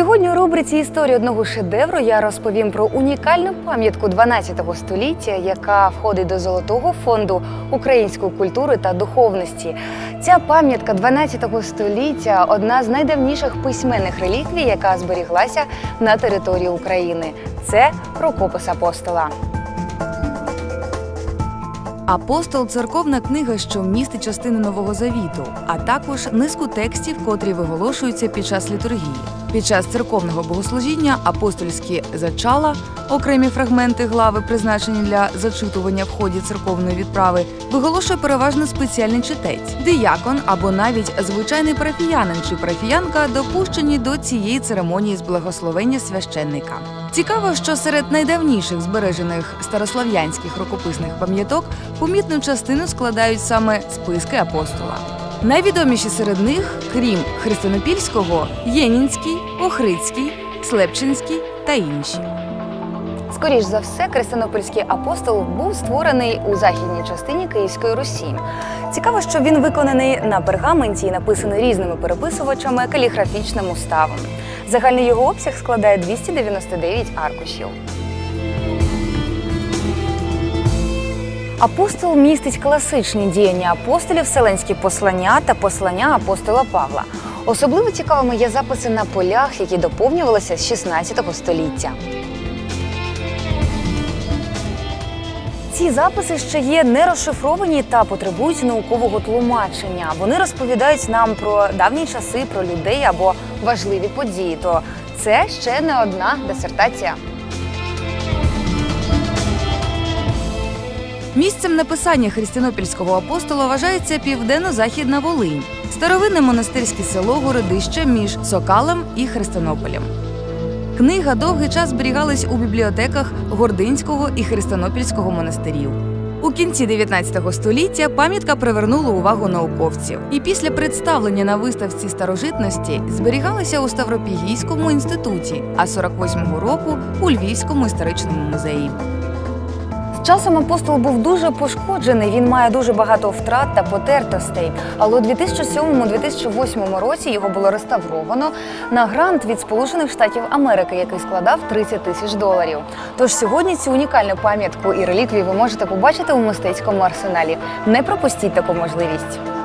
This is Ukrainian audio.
Сьогодні у рубриці Історія одного шедевру я розповім про унікальну пам'ятку 12 століття, яка входить до золотого фонду української культури та духовності. Ця пам'ятка 12 століття одна з найдавніших письменних реліквій, яка зберіглася на території України. Це рукопис апостола. Апостол церковна книга, що містить частину Нового Завіту, а також низку текстів, котрі виголошуються під час літургії. Під час церковного богослужіння апостольські зачала, окремі фрагменти глави, призначені для зачитування в ході церковної відправи, виголошує переважно спеціальний читець, диякон або навіть звичайний парафіянин чи парафіянка допущені до цієї церемонії з благословення священника. Цікаво, що серед найдавніших збережених старослав'янських рукописних пам'яток помітну частину складають саме списки апостола. Найвідоміші серед них, крім Христинопільського, Єнінський, Охридський, Слепчинський та інші. Скоріш за все, Христинопольський апостол був створений у західній частині Київської Русі. Цікаво, що він виконаний на пергаменті і написаний різними переписувачами каліграфічним уставом. Загальний його обсяг складає 299 аркушів. Апостол містить класичні діяння апостолів, вселенські послання та послання апостола Павла. Особливо цікавими є записи на полях, які доповнювалися з 16 століття. Ці записи ще є не розшифровані та потребують наукового тлумачення. Вони розповідають нам про давні часи, про людей або важливі події. То це ще не одна дисертація. Місцем написання христинопільського апостола вважається південно-західна Волинь, старовинне монастирське село Городище між Сокалем і Христонополем. Книга довгий час зберігалась у бібліотеках Гординського і Христинопільського монастирів. У кінці 19 століття пам'ятка привернула увагу науковців, і після представлення на виставці старожитності зберігалася у Ставропігійському інституті, а 48-го року у Львівському історичному музеї. Часом апостол був дуже пошкоджений. Він має дуже багато втрат та потертостей. Але у 2007-2008 році його було реставровано на грант від Сполучених Штатів Америки, який складав 30 тисяч доларів. Тож сьогодні цю унікальну пам'ятку і реліквію ви можете побачити у мистецькому арсеналі. Не пропустіть таку можливість.